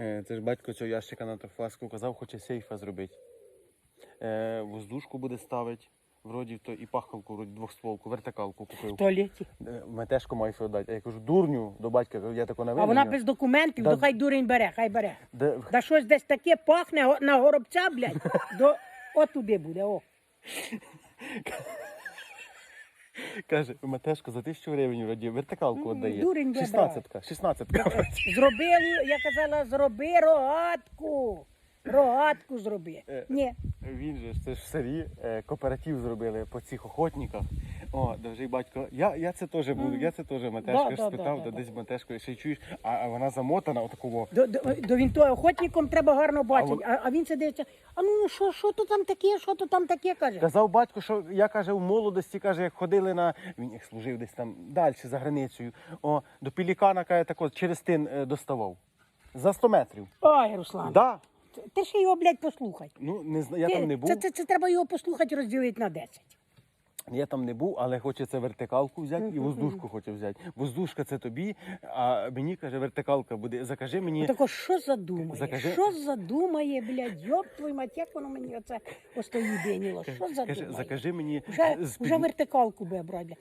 Е, Це ж батько цього ящика на фаску казав, хоче сейфа зробити. Е, воздушку буде ставити, вроді то і пахалку, вроді двохстволку, вертикалку В купив. туалеті. Е, Метешку маю дати. А я кажу, дурню до батька, я тако не А вона без документів, Да. то хай дурень бере, хай бере. Де... Да щось десь таке пахне на горобця, блядь, до отуди буде, о. Каже, Матешко за тисячу гривень вроді вертикалку віддає. дурень би 16-ка, 16-ка. Зробили, я казала, зроби рогатку. Рогатку зроби. Е. Ні. Він же це ж в селі е, кооператив зробили по цих охотниках. О, де вже й батько. Я, я це теж буду, я це теж Матешка Да, ж да, спитав, да, да, десь Матешко, ще й чуєш, а, а вона замотана отакого. До, до, до він то охотником треба гарно бачити. А, а він сидить, а ну що, що то там таке, що то там таке, каже. Казав батько, що я каже, у молодості каже, як ходили на він як служив десь там далі за границею. О, до Пілікана каже, так от через тин е, доставав. За 100 метрів. Ой, Руслан, Да. Ти ще його, блядь, послухай. Ну не знаю, я Ти- там не був. Це, це, це треба його послухати, розділити на 10. Я там не був, але хочеться вертикалку взяти і воздушку хоче взяти. Воздушка це тобі, а мені каже, вертикалка буде. Закажи мені. Отако, що задумає? Закажи- Що задумає, блядь, йоп твою мать, як воно мені оце остоїть? Що Каже, задумає? закажи мені Вже, з вже вертикалку буде брати.